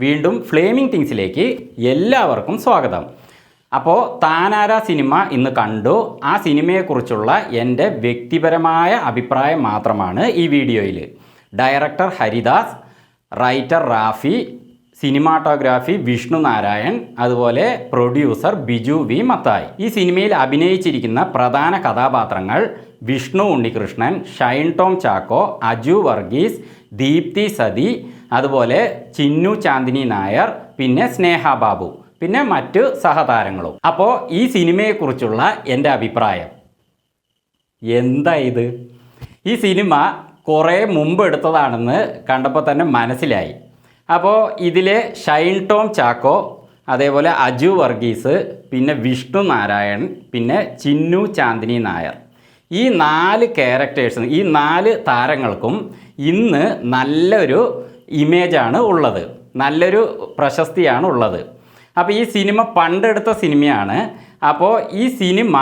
വീണ്ടും ഫ്ലേമിംഗ് തിങ്സിലേക്ക് എല്ലാവർക്കും സ്വാഗതം. അപ്പോൾ താനാര സിനിമ ഇന്ന് കണ്ടു. ആ സിനിമയെക്കുറിച്ചുള്ള എന്റെ വ്യക്തിപരമായ അഭിപ്രായം മാത്രമാണ് ഈ വീഡിയോയിൽ. Director Haridas writer Rafi cinematography Vishnu Narayan അതുപോലെ പ്രൊഡ്യൂസർ ബിജു വി മത്തായി. ഈ സിനിമയിൽ അഭിനയിച്ചിരിക്കുന്ന പ്രധാന കഥാപാത്രങ്ങൾ വിഷ്ണു ഉണ്ണികൃഷ്ണൻ ഷൈൻ ടോം ചാക്കോ അജു വർഗീസ് ദീപ്തി സതി അതുപോലെ ചിന്നു ചാന്ദിനി നായർ പിന്നെ സ്നേഹ ബാബു പിന്നെ മറ്റ് സഹതാരങ്ങളും. അപ്പോൾ ഈ സിനിമയെക്കുറിച്ചുള്ള എന്റെ അഭിപ്രായം. എന്താ ഇത്? ഈ സിനിമ കുറേ മുമ്പ് എടുത്തതാണെന്ന് കണ്ടപ്പോൾ തന്നെ മനസ്സിലായി. അപ്പോൾ ഇതിലെ ഷൈൻ ടോം ചാക്കോ അതേപോലെ അജു വർഗീസ് പിന്നെ വിഷ്ണു നാരായൺ പിന്നെ ചിന്നു ചാന്ദിനി നായർ. ഈ നാല് ക്യാരക്ടേഴ്സും ഈ നാല് താരങ്ങൾക്കും ഇന്ന് നല്ലൊരു ഇമേജാണ് ഉള്ളത്. നല്ലൊരു പ്രശസ്തിയാണ് ഉള്ളത്. അപ്പോൾ ഈ സിനിമ പണ്ടെടുത്ത സിനിമയാണ്. അപ്പോൾ ഈ സിനിമ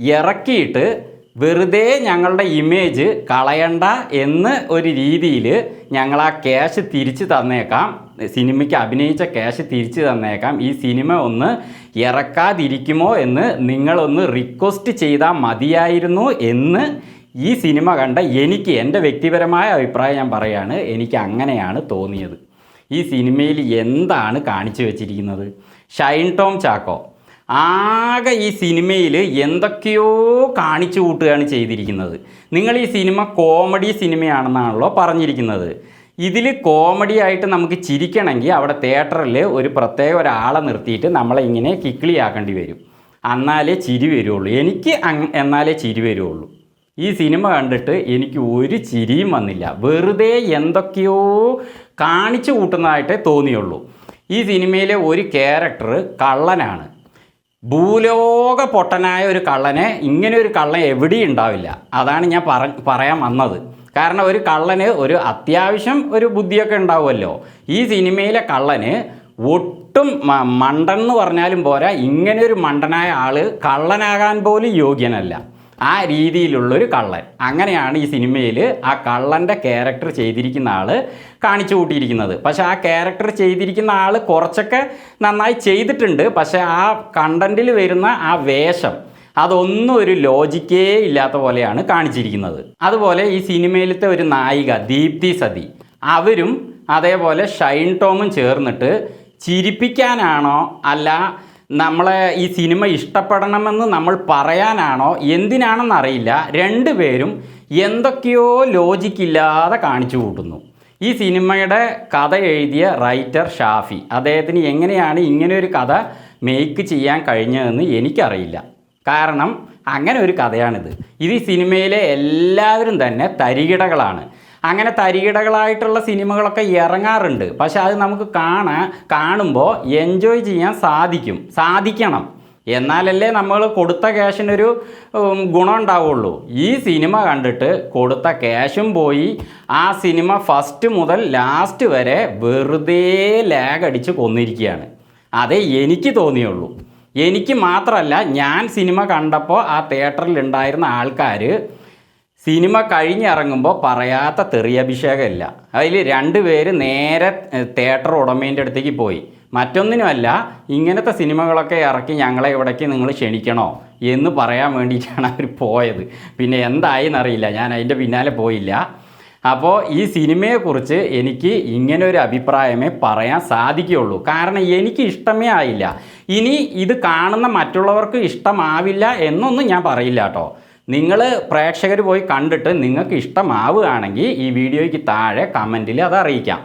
ഇറക്കിയിട്ട് വെറുതെ ഞങ്ങളുടെ ഇമേജ് കളയണ്ട എന്ന് ഒരു രീതിയിൽ ഞങ്ങൾ ആ ക്യാഷ് തിരിച്ചു തന്നേക്കാം. സിനിമയ്ക്ക് അഭിനയിച്ച ക്യാഷ് തിരിച്ചു തന്നേക്കാം. ഈ സിനിമ ഒന്ന് ഇറക്കാതിരിക്കുമോ എന്ന് നിങ്ങളൊന്ന് റിക്വസ്റ്റ് ചെയ്താൽ മതിയായിരുന്നു എന്ന് ഈ സിനിമ കണ്ട എനിക്ക് എന്റെ വ്യക്തിപരമായ അഭിപ്രായം ഞാൻ പറയാണ് എനിക്ക് അങ്ങനെയാണ് തോന്നിയത്. ഈ സിനിമയിൽ എന്താണ് കാണിച്ചു വെച്ചിരിക്കുന്നത്? ഷൈൻ ടോം ചാക്കോ. ആകെ ഈ സിനിമയിൽ എന്തൊക്കെയോ കാണിച്ചു കൂട്ടുകയാണ് ചെയ്തിരിക്കുന്നത്. നിങ്ങൾ ഈ സിനിമ കോമഡി സിനിമയാണെന്നാണല്ലോ പറഞ്ഞിരിക്കുന്നത്. ഇതിൽ കോമഡി ആയിട്ട് നമുക്ക് ചിരിക്കണമെങ്കിൽ അവിടെ തിയേറ്ററിൽ ഒരു പ്രത്യേക ഒരാളെ നിർത്തിയിട്ട് നമ്മളെ ഇങ്ങനെ കിക്കിളിയാക്കേണ്ടി വരും. എന്നാലേ ചിരി വരുള്ളൂ. എനിക്ക് എന്നാലേ ചിരി വരുള്ളൂ. ഈ സിനിമ കണ്ടിട്ട് എനിക്ക് ഒരു ചിരിയും വന്നില്ല. വെറുതെ എന്തൊക്കെയോ കാണിച്ചു കൂട്ടുന്നതായിട്ടേ തോന്നിയുള്ളൂ. ഈ സിനിമയിലെ ഒരു ക്യാരക്ടർ കള്ളനാണ്. ഭൂലോക പൊട്ടനായ ഒരു കള്ളനെ ഇങ്ങനെ ഒരു കള്ളൻ എവിടെയും ഉണ്ടാവില്ല. അതാണ് ഞാൻ പറ പറയാൻ വന്നത്. കാരണം ഒരു കള്ളന് ഒരു അത്യാവശ്യം ഒരു ബുദ്ധിയൊക്കെ ഉണ്ടാവുമല്ലോ. ഈ സിനിമയിലെ കള്ളന് ഒട്ടും മണ്ടൻ എന്ന് പറഞ്ഞാലും പോരാ ഇങ്ങനെ ഒരു മണ്ടനായ ആൾ കള്ളനാകാൻ പോലും യോഗ്യനല്ല. ആ രീതിയിലുള്ളൊരു കള്ളൻ. അങ്ങനെയാണ് ഈ സിനിമയിൽ ആ കള്ളന്റെ ക്യാരക്ടർ ചെയ്തിരിക്കുന്ന ആൾ കാണിച്ചു കൂട്ടിയിരിക്കുന്നത്. പക്ഷേ ആ ക്യാരക്ടർ ചെയ്തിരിക്കുന്ന ആൾ കുറച്ചൊക്കെ നന്നായി ചെയ്തിട്ടുണ്ട്. പക്ഷേ ആ കണ്ടന്റിൽ വരുന്ന ആ വേഷം അതൊന്നും ഒരു ലോജിക്കേ ഇല്ലാത്ത പോലെയാണ് കാണിച്ചിരിക്കുന്നത്. അതുപോലെ ഈ സിനിമയിലത്തെ ഒരു നായിക ദീപ്തി സതി അവരും അതേപോലെ ഷൈൻ ടോമും ചേർന്നിട്ട് ചിരിപ്പിക്കാനാണോ അല്ല നമ്മളെ ഈ സിനിമ ഇഷ്ടപ്പെടണമെന്ന് നമ്മൾ പറയാനാണോ? എന്തിനാണെന്ന് അറിയില്ല രണ്ടുപേരും എന്തൊക്കെയോ ലോജിക്കില്ലാതെ കാണിച്ചു കൂട്ടുന്നു. ഈ സിനിമയുടെ കഥ എഴുതിയ റൈറ്റർ ഷാഫി. അദ്ദേഹത്തിന് എങ്ങനെയാണ് ഇങ്ങനെ ഒരു കഥ മേക്ക് ചെയ്യാൻ കഴിഞ്ഞതെന്ന് എനിക്കറിയില്ല. കാരണം അങ്ങനെ ഒരു കഥയാണിത്. ഇത് ഈ സിനിമയിലെ എല്ലാവരും തന്നെ തരികിടകളാണ്. അങ്ങനെ തരികിടകളായിട്ടുള്ള സിനിമകളൊക്കെ ഇറങ്ങാറുണ്ട്. പക്ഷെ അത് നമുക്ക് കാണാൻ കാണുമ്പോൾ എൻജോയ് ചെയ്യാൻ സാധിക്കും. സാധിക്കണം. എന്നാലല്ലേ നമ്മൾ കൊടുത്ത ക്യാഷിനൊരു ഗുണം ഉണ്ടാവുള്ളൂ. ഈ സിനിമ കണ്ടിട്ട് കൊടുത്ത ക്യാഷും പോയി ആ സിനിമ ഫസ്റ്റ് മുതൽ ലാസ്റ്റ് വരെ വെറുതെ ലാഗ് അടിച്ച് കൊന്നിരിക്കുകയാണ് അതേ എനിക്ക് തോന്നിയുള്ളൂ. എനിക്ക് മാത്രമല്ല ഞാൻ സിനിമ കണ്ടപ്പോൾ ആ തിയേറ്ററിൽ ഉണ്ടായിരുന്ന ആൾക്കാർ സിനിമ കഴിഞ്ഞിറങ്ങുമ്പോൾ പറയാത്ത തെറിയഭിഷേകമില്ല അതിൽ രണ്ടുപേര് നേരെ ഏഹ്, തിയേറ്റർ ഉടമേന്റെ അടുത്തേക്ക് പോയി. മറ്റൊന്നിനുമല്ല ഇങ്ങനത്തെ സിനിമകളൊക്കെ ഇറക്കി ഞങ്ങളെ ഇവിടേക്ക് നിങ്ങൾ ക്ഷണിക്കണോ എന്ന് പറയാൻ വേണ്ടിയിട്ടാണ് അവർ പോയത്. പിന്നെ എന്തായി എന്നറിയില്ല ഞാൻ അതിന്റെ പിന്നാലെ പോയില്ല. അപ്പോൾ ഈ സിനിമയെക്കുറിച്ച് എനിക്ക് ഇങ്ങനെ ഒരു അഭിപ്രായമേ പറയാൻ സാധിക്കുകയുള്ളൂ. കാരണം എനിക്ക് ഇഷ്ടമേ ആയില്ല. ഇനി ഇത് കാണുന്ന മറ്റുള്ളവർക്ക് ഇഷ്ടമാവില്ല എന്നൊന്നും ഞാൻ പറയില്ല കേട്ടോ. നിങ്ങൾ പ്രേക്ഷകർ പോയി കണ്ടിട്ട് നിങ്ങൾക്ക് ഇഷ്ടമാവുകയാണെങ്കിൽ ഈ വീഡിയോയ്ക്ക് താഴെ കമന്റിൽ അത് അറിയിക്കാം.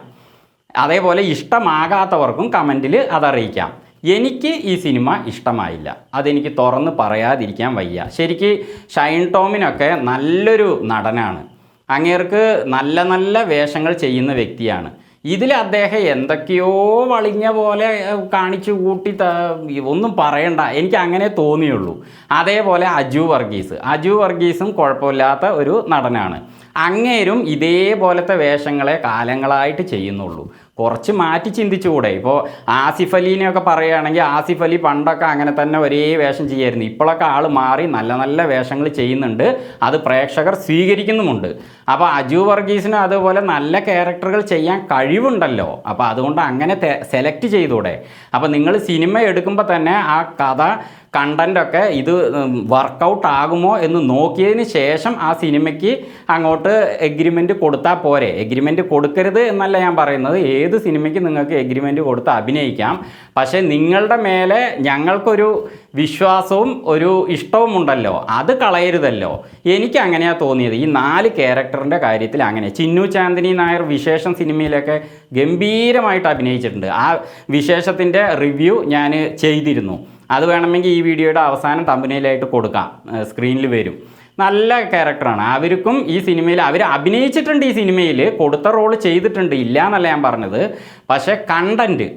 അതേപോലെ ഇഷ്ടമാകാത്തവർക്കും കമന്റിൽ അതറിയിക്കാം എനിക്ക് ഈ സിനിമ ഇഷ്ടമായില്ല. അതെനിക്ക് തുറന്ന് പറയാതിരിക്കാൻ വയ്യ. ശരിക്ക് ഷൈൻ ടോമിനൊക്കെ നല്ലൊരു നടനാണ്. അങ്ങേർക്ക് നല്ല നല്ല വേഷങ്ങൾ ചെയ്യുന്ന വ്യക്തിയാണ്. ഇതിൽ അദ്ദേഹം എന്തൊക്കെയോ വളിഞ്ഞ പോലെ കാണിച്ചു കൂട്ടി ഒന്നും പറയണ്ട. എനിക്ക് അങ്ങനെ തോന്നിയുള്ളൂ. അതേപോലെ അജു വർഗീസ്. അജു വർഗീസും കുഴപ്പമില്ലാത്ത ഒരു നടനാണ്. അങ്ങേരും ഇതേപോലത്തെ വേഷങ്ങളെ കാലങ്ങളായിട്ട് ചെയ്യുന്നുള്ളൂ. കുറച്ച് മാറ്റി ചിന്തിച്ചുകൂടെ. ഇപ്പോൾ ആസിഫ് അലീനെയൊക്കെ പറയുകയാണെങ്കിൽ ആസിഫ് അലി പണ്ടൊക്കെ അങ്ങനെ തന്നെ ഒരേ വേഷം ചെയ്യായിരുന്നു. ഇപ്പോഴൊക്കെ ആൾ മാറി നല്ല നല്ല വേഷങ്ങൾ ചെയ്യുന്നുണ്ട്. അത് പ്രേക്ഷകർ സ്വീകരിക്കുന്നുമുണ്ട്. അപ്പോൾ അജു വർഗീസിനും അതുപോലെ നല്ല ക്യാരക്ടറുകൾ ചെയ്യാൻ കഴിവുണ്ടല്ലോ. അപ്പോൾ അതുകൊണ്ട് അങ്ങനെ സെലക്ട് ചെയ്തൂടെ. അപ്പോൾ നിങ്ങൾ സിനിമ എടുക്കുമ്പോൾ തന്നെ ആ കഥ കണ്ടന്റൊക്കെ ഇത് വർക്കൗട്ട് ആകുമോ എന്ന് നോക്കിയതിന് ശേഷം ആ സിനിമയ്ക്ക് അങ്ങോട്ട് എഗ്രിമെന്റ് കൊടുത്താൽ പോരെ. എഗ്രിമെന്റ് കൊടുക്കരുത് എന്നല്ല ഞാൻ പറയുന്നത്. ഏത് സിനിമയ്ക്ക് നിങ്ങൾക്ക് എഗ്രിമെന്റ് കൊടുത്ത് അഭിനയിക്കാം. പക്ഷേ നിങ്ങളുടെ മേലെ ഞങ്ങൾക്കൊരു വിശ്വാസവും ഒരു ഇഷ്ടവും ഉണ്ടല്ലോ അത് കളയരുതല്ലോ. എനിക്ക് അങ്ങനെയാണ് തോന്നിയത്. ഈ നാല് ക്യാരക്ടറിന്റെ കാര്യത്തിൽ അങ്ങനെ. ചിന്നു ചാന്ദിനി നായർ വിശേഷം സിനിമയിലൊക്കെ ഗംഭീരമായിട്ട് അഭിനയിച്ചിട്ടുണ്ട്. ആ വിശേഷത്തിന്റെ റിവ്യൂ ഞാൻ ചെയ്തിരുന്നു. അത് വേണമെങ്കിൽ ഈ വീഡിയോയുടെ അവസാനം തമ്പനയിലായിട്ട് കൊടുക്കാം. സ്ക്രീനിൽ വരും. നല്ല ക്യാരക്ടറാണ് അവർക്കും ഈ സിനിമയിൽ അവർ അഭിനയിച്ചിട്ടുണ്ട് ഈ സിനിമയിൽ കൊടുത്ത റോൾ ചെയ്തിട്ടുണ്ട്. ഇല്ല എന്നല്ല ഞാൻ പറഞ്ഞത്. പക്ഷേ കണ്ടന്റ്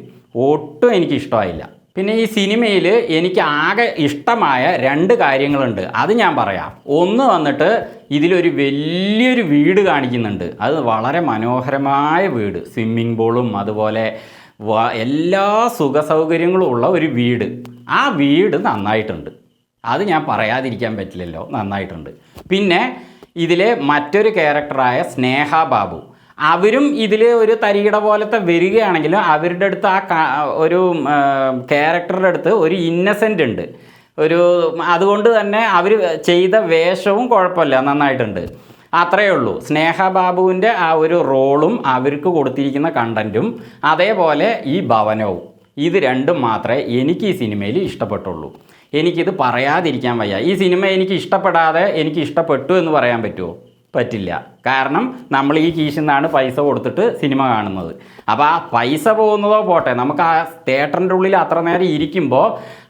ഒട്ടും എനിക്ക് ഇഷ്ടമായില്ല. പിന്നെ ഈ സിനിമയിൽ എനിക്ക് ആകെ ഇഷ്ടമായ രണ്ട് കാര്യങ്ങളുണ്ട്. അത് ഞാൻ പറയാം. ഒന്ന് വന്നിട്ട് ഇതിലൊരു വലിയൊരു വീട് കാണിക്കുന്നുണ്ട്. അത് വളരെ മനോഹരമായ വീട്. സ്വിമ്മിംഗ് പൂളും അതുപോലെ എല്ലാ സുഖ സൗകര്യങ്ങളും ഉള്ള ഒരു വീട്. ആ വീട് നന്നായിട്ടുണ്ട്. അത് ഞാൻ പറയാതിരിക്കാൻ പറ്റില്ലല്ലോ നന്നായിട്ടുണ്ട്. പിന്നെ ഇതിലെ മറ്റൊരു ക്യാരക്ടറായ സ്നേഹ ബാബു. അവരും ഇതിൽ ഒരു തരികിട പോലത്തെ വരികയാണെങ്കിലും അവരുടെ അടുത്ത് ആ ഒരു ക്യാരക്ടറുടെ അടുത്ത് ഒരു ഇന്നസെന്റ് ഉണ്ട്. ഒരു അതുകൊണ്ട് തന്നെ അവർ ചെയ്ത വേഷവും കുഴപ്പമില്ല നന്നായിട്ടുണ്ട്. അത്രയേ ഉള്ളൂ. സ്നേഹ ബാബുവിന്റെ ആ ഒരു റോളും അവർക്ക് കൊടുത്തിരിക്കുന്ന കണ്ടന്റും അതേപോലെ ഈ ഭവനവും. ഇത് രണ്ടും മാത്രമേ എനിക്ക് ഈ സിനിമയിൽ ഇഷ്ടപ്പെട്ടുള്ളൂ. എനിക്കിത് പറയാതിരിക്കാൻ വയ്യ. ഈ സിനിമ എനിക്ക് ഇഷ്ടപ്പെടാതെ എനിക്ക് ഇഷ്ടപ്പെട്ടു എന്ന് പറയാൻ പറ്റുമോ പറ്റില്ല. കാരണം നമ്മൾ ഈ കീശിൽ നിന്നാണ് പൈസ കൊടുത്തിട്ട് സിനിമ കാണുന്നത്. അപ്പോൾ ആ പൈസ പോകുന്നതോ പോട്ടെ നമുക്ക് ആ തിയേറ്ററിന്റെ ഉള്ളിൽ അത്ര നേരം ഇരിക്കുമ്പോൾ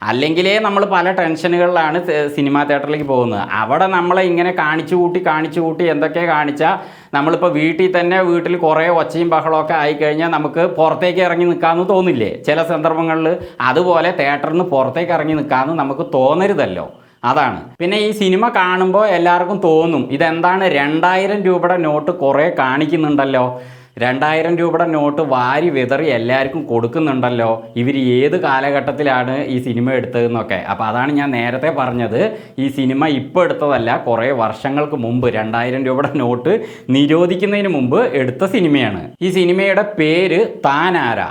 അല്ലെങ്കിലേ നമ്മൾ പല ടെൻഷനുകളിലാണ് സിനിമ തിയേറ്ററിലേക്ക് പോകുന്നത്. അവിടെ നമ്മളെ ഇങ്ങനെ കാണിച്ചു കൂട്ടി കാണിച്ചു കൂട്ടി എന്തൊക്കെ കാണിച്ചാൽ നമ്മളിപ്പോൾ വീട്ടിൽ തന്നെ വീട്ടിൽ കുറേ ഒച്ചയും ബഹളമൊക്കെ ആയിക്കഴിഞ്ഞാൽ നമുക്ക് പുറത്തേക്ക് ഇറങ്ങി നിൽക്കാമെന്ന് തോന്നില്ലേ? ചില സന്ദർഭങ്ങളിൽ അതുപോലെ തിയേറ്ററിൽ നിന്ന് പുറത്തേക്ക് ഇറങ്ങി നിൽക്കാമെന്ന് നമുക്ക് തോന്നരുതല്ലോ. അതാണ്. പിന്നെ ഈ സിനിമ കാണുമ്പോൾ എല്ലാവർക്കും തോന്നും ഇതെന്താണ് രണ്ടായിരം രൂപയുടെ നോട്ട് കുറേ കാണിക്കുന്നുണ്ടല്ലോ. രണ്ടായിരം രൂപയുടെ നോട്ട് വാരി വിതറി എല്ലാവർക്കും കൊടുക്കുന്നുണ്ടല്ലോ. ഇവർ ഏത് കാലഘട്ടത്തിലാണ് ഈ സിനിമ എടുത്തതെന്നൊക്കെ. അപ്പോൾ അതാണ് ഞാൻ നേരത്തെ പറഞ്ഞത്. ഈ സിനിമ ഇപ്പോൾ എടുത്തതല്ല കുറേ വർഷങ്ങൾക്ക് മുമ്പ് രണ്ടായിരം രൂപയുടെ നോട്ട് നിരോധിക്കുന്നതിന് മുമ്പ് എടുത്ത സിനിമയാണ്. ഈ സിനിമയുടെ പേര് താനാര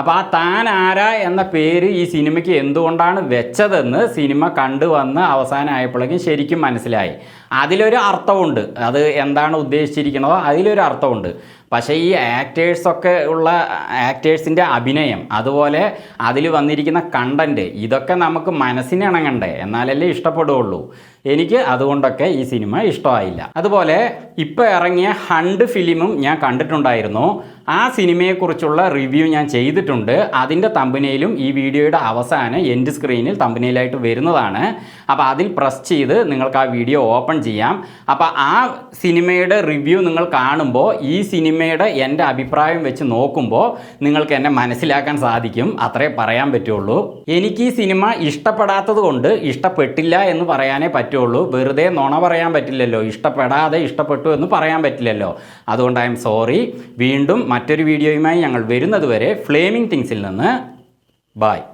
അപ്പോൾ ആ താൻ ആരാ എന്ന പേര് ഈ സിനിമയ്ക്ക് എന്തുകൊണ്ടാണ് വെച്ചതെന്ന് സിനിമ കണ്ടുവന്ന് അവസാനമായപ്പോഴേക്കും ശരിക്കും മനസ്സിലായി. അതിലൊരു അർത്ഥമുണ്ട് അത് എന്താണ് ഉദ്ദേശിച്ചിരിക്കുന്നത് അതിലൊരു അർത്ഥമുണ്ട് പക്ഷേ ഈ ആക്ടേഴ്സൊക്കെ ഉള്ള ആക്ടേഴ്സിന്റെ അഭിനയം അതുപോലെ അതിൽ വന്നിരിക്കുന്ന കണ്ടന്റ് ഇതൊക്കെ നമുക്ക് മനസ്സിനിണങ്ങണ്ടേ എന്നാലല്ലേ ഇഷ്ടപ്പെടുകയുള്ളൂ. എനിക്ക് അതുകൊണ്ടൊക്കെ ഈ സിനിമ ഇഷ്ടമായില്ല. അതുപോലെ ഇപ്പോൾ ഇറങ്ങിയ ഹണ്ട് ഫിലിമും ഞാൻ കണ്ടിട്ടുണ്ടായിരുന്നു. ആ സിനിമയെക്കുറിച്ചുള്ള റിവ്യൂ ഞാൻ ചെയ്തിട്ടുണ്ട്. അതിന്റെ തമ്പനയിലും ഈ വീഡിയോയുടെ അവസാനം എൻഡ് സ്ക്രീനിൽ തമ്പനയിലായിട്ട് വരുന്നതാണ്. അപ്പോൾ അതിൽ പ്രസ് ചെയ്ത് നിങ്ങൾക്ക് ആ വീഡിയോ ഓപ്പൺ ചെയ്യാം. അപ്പോൾ ആ സിനിമയുടെ റിവ്യൂ നിങ്ങൾ കാണുമ്പോൾ ഈ സിനിമയുടെ എന്റെ അഭിപ്രായം വെച്ച് നോക്കുമ്പോൾ നിങ്ങൾക്ക് എന്നെ മനസ്സിലാക്കാൻ സാധിക്കും. അത്രേ പറയാൻ പറ്റുള്ളൂ. എനിക്ക് ഈ സിനിമ ഇഷ്ടപ്പെടാത്തത് കൊണ്ട് ഇഷ്ടപ്പെട്ടില്ല എന്ന് പറയാനേ പറ്റുള്ളൂ. വെറുതെ നുണ പറയാൻ പറ്റില്ലല്ലോ. ഇഷ്ടപ്പെടാതെ ഇഷ്ടപ്പെട്ടു എന്ന് പറയാൻ പറ്റില്ലല്ലോ. അതുകൊണ്ട് ഐ എം സോറി. വീണ്ടും മറ്റൊരു വീഡിയോയുമായി ഞങ്ങൾ വരുന്നതുവരെ ഫ്ലേമിംഗ് തിങ്സിൽ നിന്ന് ബായ്